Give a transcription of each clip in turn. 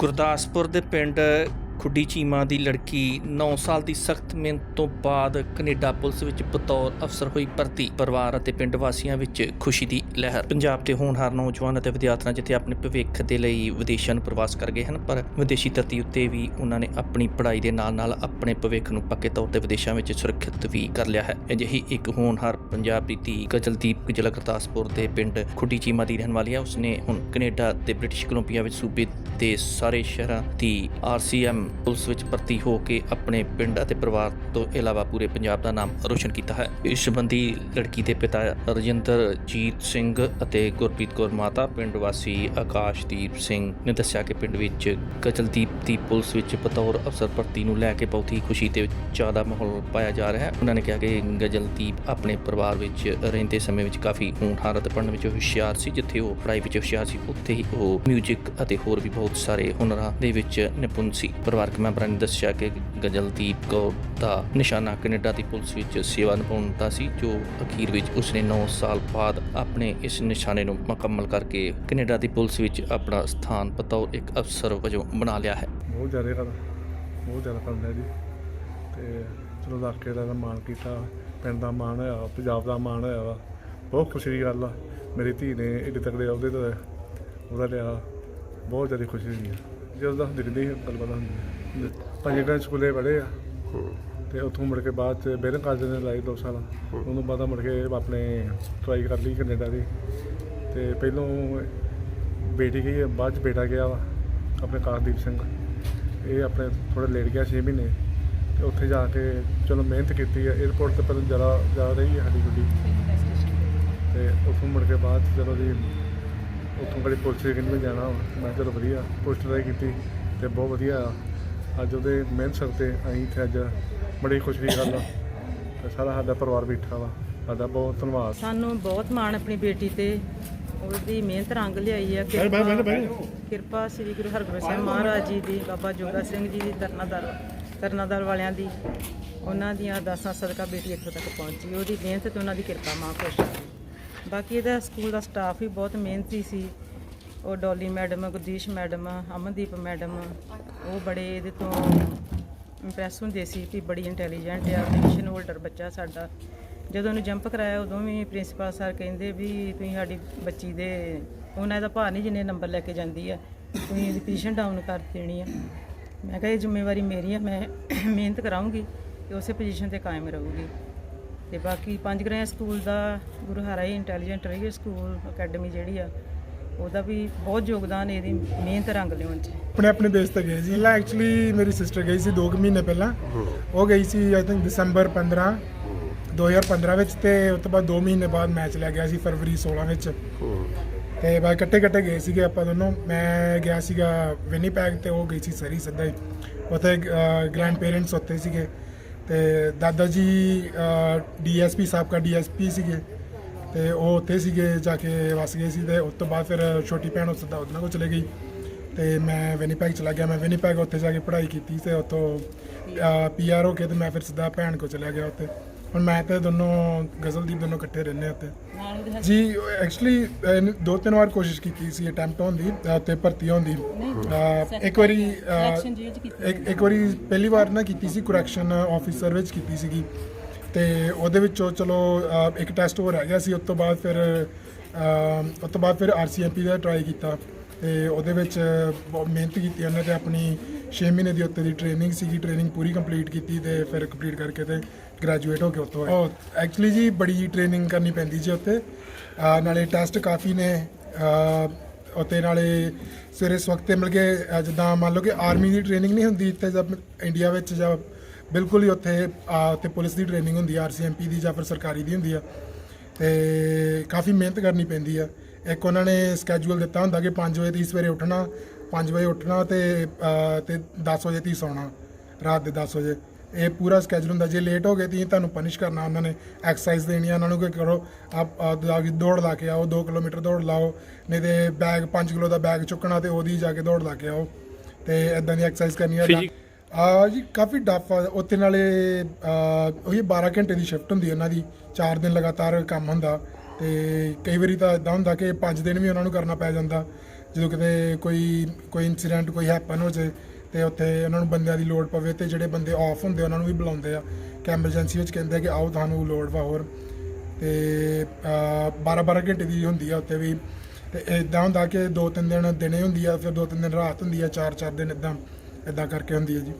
ਗੁਰਦਾਸਪੁਰ ਦੇ ਪਿੰਡ ਖੁੱਡੀ ਚੀਮਾ ਦੀ ਲੜਕੀ 9 ਸਾਲ ਦੀ ਸਖਤ ਮਿਹਨਤ ਤੋਂ ਬਾਅਦ ਕੈਨੇਡਾ ਪੁਲਿਸ ਵਿੱਚ ਬਤੌਰ ਅਫਸਰ ਹੋਈ ਭਰਤੀ। ਪਰਿਵਾਰ ਅਤੇ ਪਿੰਡ ਵਾਸੀਆਂ ਵਿੱਚ ਖੁਸ਼ੀ ਦੀ ਲਹਿਰ। ਪੰਜਾਬ ਦੇ ਹੋਣਹਾਰ ਨੌਜਵਾਨ ਅਤੇ ਵਿਦਿਆਰਥੀਆਂ ਜਿੱਥੇ ਆਪਣੇ ਭਵਿੱਖ ਦੇ ਲਈ ਵਿਦੇਸ਼ਾਂ ਨੂੰ ਪ੍ਰਵਾਸ ਕਰ ਗਏ ਹਨ, ਪਰ ਵਿਦੇਸ਼ੀ ਧਰਤੀ ਉੱਤੇ ਵੀ ਉਹਨਾਂ ਨੇ ਆਪਣੀ ਪੜ੍ਹਾਈ ਦੇ ਨਾਲ-ਨਾਲ ਆਪਣੇ ਭਵਿੱਖ ਨੂੰ ਪੱਕੇ ਤੌਰ ਤੇ ਵਿਦੇਸ਼ਾਂ ਵਿੱਚ ਸੁਰੱਖਿਅਤ ਵੀ ਕਰ ਲਿਆ ਹੈ। ਅਜਿਹੀ ਇੱਕ ਹੋਣਹਾਰ ਪੰਜਾਬ ਦੀ ਧੀ ਗਜਲਦੀਪ ਜ਼ਿਲ੍ਹਾ ਗੁਰਦਾਸਪੁਰ ਦੇ ਪਿੰਡ ਖੁੱਡੀ ਚੀਮਾ ਦੀ ਰਹਿਣ ਵਾਲੀ ਹੈ। ਉਸਨੇ ਹੁਣ ਕੈਨੇਡਾ ਤੇ ਬ੍ਰਿਟਿਸ਼ ਕੋਲੰਬੀਆ ਵਿੱਚ ਸੂਬੇ ਦੇ ਸਾਰੇ ਸ਼ਹਿਰਾਂ ਦੀ ਆਰਸੀਐਮ ਪੁਲਿਸ ਵਿੱਚ ਭਰਤੀ ਹੋ ਕੇ ਆਪਣੇ ਪਿੰਡ ਅਤੇ ਪਰਿਵਾਰ ਤੋਂ ਇਲਾਵਾ ਪੂਰੇ ਪੰਜਾਬ ਦਾ ਨਾਮ ਰੋਸ਼ਨ ਕੀਤਾ ਹੈ। ਇਸ ਸੰਬੰਧੀ ਲੜਕੀ ਦੇ ਪਿਤਾ ਰਜਿੰਦਰਜੀਤ ਸਿੰਘ ਅਤੇ ਗੁਰਪ੍ਰੀਤ ਕੌਰ ਮਾਤਾ ਪਿੰਡ ਵਾਸੀ ਆਕਾਸ਼ਦੀਪ ਸਿੰਘ ਨੇ ਦੱਸਿਆ ਕਿ ਪਿੰਡ ਵਿੱਚ ਗਜਲਦੀਪ ਦੀ ਪੁਲਿਸ ਵਿੱਚ ਬਤੌਰ ਅਫਸਰ ਭਰਤੀ ਨੂੰ ਲੈ ਕੇ ਬਹੁਤ ਹੀ ਖੁਸ਼ੀ ਤੇ ਜ਼ਿਆਦਾ ਮਾਹੌਲ ਪਾਇਆ ਜਾ ਰਿਹਾ ਹੈ। ਉਹਨਾਂ ਨੇ ਕਿਹਾ ਕਿ ਗਜਲਦੀਪ ਆਪਣੇ ਪਰਿਵਾਰ ਵਿੱਚ ਰਹਿੰਦੇ ਸਮੇਂ ਵਿੱਚ ਕਾਫੀ ਹੋਣਹਾਰ ਅਤੇ ਪੜ੍ਹਨ ਵਿੱਚ ਹੁਸ਼ਿਆਰ ਸੀ, ਜਿੱਥੇ ਉਹ ਪੜ੍ਹਾਈ ਵਿੱਚ ਹੁਸ਼ਿਆਰ ਸੀ। ਉੱਥੇ ਹੀ ਉਹ 뮤직 ਅਤੇ ਹੋਰ ਵੀ ਬਹੁਤ ਸਾਰੇ ਹੁਨਰਾਂ ਦੇ ਵਿੱਚ ਨਿਪੁੰਨ ਸੀ। ਪਰਿਵਾਰਕ ਮੈਂਬਰਾਂ ਨੇ ਦੱਸਿਆ ਕਿ ਗਜਲਦੀਪ ਕੌਰ ਦਾ ਨਿਸ਼ਾਨਾ ਕੈਨੇਡਾ ਦੀ ਪੁਲਿਸ ਵਿੱਚ ਸੇਵਾ ਨਿਭਾਉਣ ਦਾ ਸੀ, ਜੋ ਅਖੀਰ ਵਿੱਚ ਉਸਨੇ 9 ਸਾਲ ਬਾਅਦ ਆਪਣੇ ਇਸ ਨਿਸ਼ਾਨੇ ਨੂੰ ਮੁਕੰਮਲ ਕਰਕੇ ਕੈਨੇਡਾ ਦੀ ਪੁਲਿਸ ਵਿੱਚ ਆਪਣਾ ਸਥਾਨ ਬਤੌਰ ਇੱਕ ਅਫਸਰ ਵਜੋਂ ਬਣਾ ਲਿਆ ਹੈ। ਬਹੁਤ ਜ਼ਿਆਦਾ ਕਰ ਬਹੁਤ ਜ਼ਿਆਦਾ ਕਰਦਾ ਜੀ। ਤੇ ਚਲੋ ਇਲਾਕੇ ਦਾ ਮਾਣ ਕੀਤਾ, ਪਿੰਡ ਦਾ ਮਾਣ ਹੋਇਆ, ਪੰਜਾਬ ਦਾ ਮਾਣ ਹੋਇਆ ਵਾ। ਬਹੁਤ ਖੁਸ਼ੀ ਦੀ ਗੱਲ ਆ, ਮੇਰੀ ਧੀ ਨੇ ਏਡੇ ਤਕੜੇ ਅਹੁਦੇ ਤੇ ਉਹਦਾ ਲਿਆ। ਬਹੁਤ ਜ਼ਿਆਦਾ ਖੁਸ਼ੀ ਹੋਈ ਆ। ਜਦੋਂ ਦਾ ਦਿਖਦੀ ਹੈ ਗੱਲਬਾਤ ਹੁੰਦੀ ਹੈ ਪੰਜ ਦਿਨ ਸਕੂਲੇ ਪੜ੍ਹੇ ਆ ਤੇ ਉੱਥੋਂ ਮੁੜ ਕੇ ਬਾਅਦ ਚ ਬੇਰਨ ਕਾਲਜ ਨੇ ਲਾਈ ਦੋ ਸਾਲ ਉਹਨੂੰ ਬਾਅਦ ਮੁੜ ਕੇ ਆਪਣੇ ਟਰਾਈ ਕਰ ਲਈ ਕੈਨੇਡਾ ਦੀ। ਤੇ ਪਹਿਲੋਂ ਬੇਟੀ ਗਈ ਹੈ, ਬਾਅਦ ਚ ਬੇਟਾ ਗਿਆ ਵਾ ਆਪਣੇ ਕਾਰਦੀਪ ਸਿੰਘ। ਇਹ ਆਪਣੇ ਥੋੜਾ ਲੇਟ ਗਿਆ 6 ਮਹੀਨੇ। ਤੇ ਉੱਥੇ ਜਾ ਕੇ ਚਲੋ ਮਿਹਨਤ ਕੀਤੀ ਹੈ 에어ਪੋਰਟ ਤੇ ਪਹਿਲਾਂ ਜ਼ਿਆਦਾ ਜਾ ਰਹੀ ਹੈ ਸਾਡੀ ਗੱਡੀ। ਤੇ ਉੱਥੋਂ ਮੁੜ ਕੇ ਬਾਅਦ 'ਚ ਚਲੋ ਜੀ ਉੱਥੋਂ ਕਦੇ ਪੁਲਿਸ ਦੇ ਕਿੰਨੇ ਜਾਣਾ। ਮੈਂ ਚਲੋ ਵਧੀਆ ਪੁਲਿਸ ਟਰਾਈ ਕੀਤੀ ਤੇ ਬਹੁਤ ਵਧੀਆ। ਆ। ਅੱਜ ਉਹਦੇ ਮਿਹਨਤ ਸਰ ਤੇ ਅਸੀਂ ਇੱਥੇ ਅੱਜ ਬੜੀ ਖੁਸ਼ੀ ਦੀ ਗੱਲ ਆ। ਤੇ ਸਾਰਾ ਸਾਡਾ ਪਰਿਵਾਰ ਬੈਠਾ ਵਾ। ਸਾਡਾ ਬਹੁਤ ਧੰਨਵਾਦ। ਸਾਨੂੰ ਬਹੁਤ ਮਾਣ ਆਪਣੀ ਬੇਟੀ ਤੇ। ਉਹਦੀ ਮਿਹਨਤ ਰੰਗ ਲਿਆਈ ਹੈ ਕਿਰਪਾ ਕਿਰਪਾ ਸ੍ਰੀ ਗੁਰੂ ਹਰਗੋਬਿੰਦ ਸਾਹਿਬ ਮਹਾਰਾਜ ਜੀ ਦੀ ਬਾਬਾ ਜੋਗਾ ਸਿੰਘ ਜੀ ਦੀ ਤਰਨਾਦਰ ਤਰਨਾਦਰ ਵਾਲਿਆਂ ਦੀ। ਉਹਨਾਂ ਦੀਆਂ ਅਰਦਾਸਾਂ ਸਦਕਾ ਬੇਟੀ ਇੱਥੋਂ ਤੱਕ ਪਹੁੰਚੀ। ਉਹਦੀ ਮਿਹਨਤ ਤੇ ਉਹਨਾਂ ਦੀ ਕਿਰਪਾ ਮਾਂ ਖੁਸ਼ ਬਾਕੀ ਇਹਦਾ ਸਕੂਲ ਦਾ ਸਟਾਫ ਵੀ ਬਹੁਤ ਮਿਹਨਤੀ ਸੀ। ਉਹ Dolly madam, Gurdeesh madam, Amandeep madam, ਉਹ ਬੜੇ ਇਹਦੇ ਤੋਂ ਇੰਪ੍ਰੈਸ ਹੁੰਦੇ ਸੀ ਕਿ ਬੜੀ ਇੰਟੈਲੀਜੈਂਟ ਆ ਟੈਨਸ਼ਨ ਹੋਲਡਰ ਬੱਚਾ ਸਾਡਾ। ਜਦੋਂ ਉਹਨੂੰ ਜੰਪ ਕਰਾਇਆ, ਉਦੋਂ ਵੀ ਪ੍ਰਿੰਸੀਪਲ ਸਰ ਕਹਿੰਦੇ ਵੀ ਤੁਸੀਂ ਸਾਡੀ ਬੱਚੀ ਦੇ ਉਹਨਾਂ ਦਾ ਭਾਰ ਨਹੀਂ ਜਿੰਨੇ ਨੰਬਰ ਲੈ ਕੇ ਜਾਂਦੀ ਆ, ਤੁਸੀਂ ਇਹਦੀ ਪੋਜੀਸ਼ਨ ਡਾਊਨ ਕਰ ਦੇਣੀ ਆ। ਮੈਂ ਕਿਹਾ ਇਹ ਜ਼ਿੰਮੇਵਾਰੀ ਮੇਰੀ ਆ, ਮੈਂ ਮਿਹਨਤ ਕਰਾਉਂਗੀ ਤੇ ਉਸੇ ਪੋਜੀਸ਼ਨ ਤੇ ਕਾਇਮ ਰਹੂਗੀ। ਤੇ ਬਾਕੀ ਪੰਜ ਗ੍ਰਹਿ ਸਕੂਲ ਦਾ ਗੁਰੂ ਹਰਾਈ ਇੰਟੈਲੀਜੈਂਟ ਰਹੀ ਸਕੂਲ, ਅਕੈਡਮੀ ਜਿਹੜੀ ਆ, ਉਹਦਾ ਵੀ ਬਹੁਤ ਯੋਗਦਾਨ ਇਹਦੀ ਮਿਹਨਤ ਰੰਗ ਲਿਆਉਣ 'ਚ। ਆਪਣੇ ਆਪਣੇ ਦੇਸ਼ ਤੇ ਗਏ ਸੀ। ਲਾ ਐਕਚੁਅਲੀ ਮੇਰੀ ਸਿਸਟਰ ਗਈ ਸੀ 2 ਮਹੀਨੇ ਪਹਿਲਾਂ। ਉਹ ਗਈ ਸੀ ਆਈ ਥਿੰਕ ਦਸੰਬਰ 15 2015 ਵਿੱਚ ਤੇ ਉਸ ਤੋਂ ਬਾਅਦ 2 ਮਹੀਨੇ ਬਾਅਦ ਮੈਚ ਲੈ ਗਿਆ ਸੀ, ਫਰਵਰੀ 16 ਵਿੱਚ। ਤੇ ਬਾਅਦ ਇਕੱਠੇ ਇਕੱਠੇ ਗਏ ਸੀਗੇ ਆਪਾਂ ਦੋਨੋਂ। ਮੈਂ ਗਿਆ ਸੀਗਾ ਵਿਨੀਪੈਗ ਤੇ ਉਹ ਗਈ ਸੀ ਸਰੀ ਸੱਦਾ ਹੀ। ਉੱਥੇ ਗ੍ਰੈਂਡ ਪੇਰੈਂਟਸ ਉੱਥੇ ਸੀਗੇ। ਤੇ ਦਾਦਾ ਜੀ ਡੀਐਸਪੀ ਸਾਹਿਬ ਦਾ ਡੀਐਸਪੀ ਸੀਗੇ ਤੇ ਉਹ ਉੱਥੇ ਸੀਗੇ, ਜਾ ਕੇ ਵਸ ਗਏ ਸੀ ਤੇ ਉਸ ਤੋਂ ਬਾਅਦ ਫਿਰ ਛੋਟੀ ਭੈਣ ਉਸ ਦਾ ਉਹਨਾਂ ਕੋਲ ਚਲੇ ਗਈ ਤੇ ਮੈਂ ਵਿਨੀਪੈਗ ਚਲਾ ਗਿਆ। ਮੈਂ ਵਿਨੀਪੈਗ ਉੱਥੇ ਜਾ ਕੇ ਪੜ੍ਹਾਈ ਕੀਤੀ ਤੇ ਉੱਥੋਂ ਪੀਆਰ ਹੋ ਕੇ ਤੇ ਮੈਂ ਫਿਰ ਸਿੱਧਾ ਭੈਣ ਕੋਲ ਚਲਾ ਗਿਆ ਉੱਥੇ। ਹੁਣ ਮੈਂ ਤੇ ਦੋਨੋਂ ਗਜ਼ਲਦੀਪ ਦੋਨੋਂ ਇਕੱਠੇ ਰਹਿੰਦੇ ਨਾਲ ਉਹਦੇ ਜੀ ਐਕਚੁਅਲੀ ਦੋ ਤਿੰਨ ਵਾਰ ਕੋਸ਼ਿਸ਼ ਕੀਤੀ ਸੀ ਅਟੈਂਪਟ ਹੋਣ ਦੀ ਅਹ, ਤੇ ਭਰਤੀ ਹੋਣ ਦੀ। ਅਹ, ਇੱਕ ਵਾਰੀ ਅਹ, ਇੱਕ ਇੱਕ ਵਾਰੀ ਪਹਿਲੀ ਵਾਰ ਨਾ ਕੀਤੀ ਸੀ ਕਰੈਕਸ਼ਨ ਆਫੀਸਰ ਵਿੱਚ ਕੀਤੀ ਸੀਗੀ। ਤੇ ਉਹਦੇ ਵਿੱਚੋਂ ਚਲੋ ਅਹ, ਇੱਕ ਟੈਸਟ ਹੋ ਰਹਿ ਗਿਆ ਸੀ ਉਸ ਤੋਂ ਬਾਅਦ ਫਿਰ ਅਹ, ਉਸ ਤੋਂ ਬਾਅਦ ਫਿਰ ਆਰਸੀਐਮਪੀ ਦਾ ਟਰਾਈ ਕੀਤਾ। ਤੇ ਉਹਦੇ ਵਿੱਚ ਬਹੁਤ ਮਿਹਨਤ ਕੀਤੀ ਉਹਨੇ ਤੇ ਆਪਣੀ 6 ਮਹੀਨੇ ਦੀ ਉੱਤੇ ਦੀ ਟ੍ਰੇਨਿੰਗ ਸੀਗੀ ਟ੍ਰੇਨਿੰਗ ਪੂਰੀ ਕੰਪਲੀਟ ਕੀਤੀ ਤੇ ਫਿਰ ਕੰਪਲੀਟ ਕਰਕੇ ਤੇ ਗ੍ਰੈਜੂਏਟ ਹੋ ਕੇ ਉੱਥੋਂ ਆਏ। ਉਹ ਐਕਚੁਅਲੀ ਜੀ ਬੜੀ ਟ੍ਰੇਨਿੰਗ ਕਰਨੀ ਪੈਂਦੀ ਜੀ ਉੱਥੇ। ਨਾਲੇ ਟੈਸਟ ਕਾਫੀ ਨੇ। ਉੱਤੇ ਨਾਲੇ ਸਵੇਰੇ ਸਵਖਤੇ ਮਿਲ ਕੇ ਜਿੱਦਾਂ ਮੰਨ ਲਓ ਕਿ ਆਰਮੀ ਦੀ ਟ੍ਰੇਨਿੰਗ ਨਹੀਂ ਹੁੰਦੀ ਇੱਥੇ ਜਦ ਇੰਡੀਆ ਵਿੱਚ ਜਾਂ ਬਿਲਕੁਲ ਹੀ ਉੱਥੇ ਉੱਥੇ ਪੁਲਿਸ ਦੀ ਟ੍ਰੇਨਿੰਗ ਹੁੰਦੀ ਆ ਆਰਸੀਐਮਪੀ ਦੀ ਜਾਂ ਫਿਰ ਸਰਕਾਰੀ ਦੀ ਹੁੰਦੀ ਆ। ਤੇ ਕਾਫੀ ਮਿਹਨਤ ਕਰਨੀ ਪੈਂਦੀ ਆ। ਇੱਕ ਉਹਨਾਂ ਨੇ ਸਕੇਜੂਲ ਦਿੱਤਾ ਹੁੰਦਾ ਕਿ 5 ਵਜੇ ਤੀ ਸਵੇਰੇ ਉੱਠਣਾ 5 ਵਜੇ ਉੱਠਣਾ ਤੇ ਅਹ, ਤੇ 10 ਵਜੇ ਤੀ ਸੌਣਾ ਰਾਤ ਦੇ 10 ਵਜੇ। ਇਹ ਪੂਰਾ ਸਕੇਜੂਲ ਹੁੰਦਾ ਜੇ ਲੇਟ ਹੋ ਗਏ ਤੀ ਤੁਹਾਨੂੰ ਪਨਿਸ਼ ਕਰਨਾ ਉਹਨਾਂ ਨੇ। ਐਕਸਰਸਾਈਜ਼ ਦੇਣੀ ਆ ਉਹਨਾਂ ਨੂੰ ਕਿ ਕਰੋ ਆਪ ਆਪ ਜਾ ਕੇ ਦੌੜ ਲਾ ਕੇ ਆਓ 2 ਕਿਲੋਮੀਟਰ ਦੌੜ ਲਾਓ ਨਹੀਂ ਤੇ ਬੈਗ 5 ਕਿਲੋ ਦਾ ਬੈਗ ਚੁੱਕਣਾ ਤੇ ਉਹਦੀ ਜਾ ਕੇ ਦੌੜ ਲਾ ਕੇ ਆਓ। ਤੇ ਇਦਾਂ ਦੀ ਐਕਸਰਸਾਈਜ਼ ਕਰਨੀ ਆ ਆ ਜੀ ਕਾਫੀ ਡਫ ਆ। ਉੱਥੇ ਨਾਲੇ ਆ, ਉਹੀ 12 ਘੰਟੇ ਦੀ ਸ਼ਿਫਟ ਹੁੰਦੀ ਉਹਨਾਂ ਦੀ। 4 ਦਿਨ ਲਗਾਤਾਰ ਕੰਮ ਹੁੰਦਾ। ਤੇ ਕਈ ਵਾਰੀ ਤਾਂ ਇਦਾਂ ਹੁੰਦਾ ਕਿ 5 ਦਿਨ ਵੀ ਉਹਨਾਂ ਨੂੰ ਕਰਨਾ ਪੈ ਜਾਂਦਾ। ਜਦੋਂ ਕਿਤੇ ਕੋਈ ਕੋਈ ਇਨਸੀਡੈਂਟ ਕੋਈ ਹੈਪਨ ਹੋ ਜਾਏ ਤੇ ਉੱਥੇ ਉਹਨਾਂ ਨੂੰ ਬੰਦਿਆਂ ਦੀ ਲੋੜ ਪਵੇ ਤੇ ਜਿਹੜੇ ਬੰਦੇ ਆਫ ਹੁੰਦੇ ਉਹਨਾਂ ਨੂੰ ਵੀ ਬੁਲਾਉਂਦੇ ਆ। ਕਿ ਐਮਰਜੈਂਸੀ ਵਿੱਚ ਕਹਿੰਦੇ ਆ ਕਿ ਆਓ ਤੁਹਾਨੂੰ ਲੋੜ ਵਾ ਹੋਰ। ਤੇ 12 12 ਘੰਟੇ ਦੀ ਹੁੰਦੀ ਆ ਉੱਥੇ ਵੀ। ਤੇ ਇਦਾਂ ਹੁੰਦਾ ਕਿ ਦੋ ਤਿੰਨ ਦਿਨ ਦਿਨੇ ਹੁੰਦੀ ਆ ਫਿਰ ਦੋ ਤਿੰਨ ਦਿਨ ਰਾਤ ਹੁੰਦੀ ਆ ਚਾਰ ਚਾਰ ਦਿਨ ਇਦਾਂ ਇਦਾਂ ਕਰਕੇ ਹੁੰਦੀ ਹੈ ਜੀ।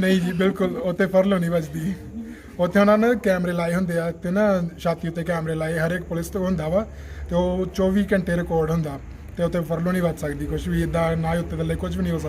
ਨਹੀਂ ਜੀ, ਬਿਲਕੁਲ, ਉੱਥੇ ਫਰਲੋ ਨਹੀਂ ਵੱਜਦੀ। ਉੱਥੇ ਉਹਨਾਂ ਨੇ ਕੈਮਰੇ ਲਾਏ ਹੁੰਦੇ ਆ, ਤੇ ਨਾ ਛਾਤੀ ਉੱਤੇ ਕੈਮਰੇ ਲਾਏ ਹਰ ਇੱਕ ਪੁਲਿਸ ਤੋਂ ਹੁੰਦਾ ਵਾ, ਤੇ ਉਹ 24 ਘੰਟੇ ਰਿਕਾਰਡ ਹੁੰਦਾ, ਤੇ ਉੱਥੇ ਫਰਲੋ ਨਹੀਂ ਵੱਜ ਸਕਦੀ ਕੁਝ ਵੀ ਇਦਾਂ ਨਾ ਹੀ ਉੱਤੇ ਥੱਲੇ ਕੁਝ ਵੀ ਨਹੀਂ ਹੋ ਸਕਦਾ।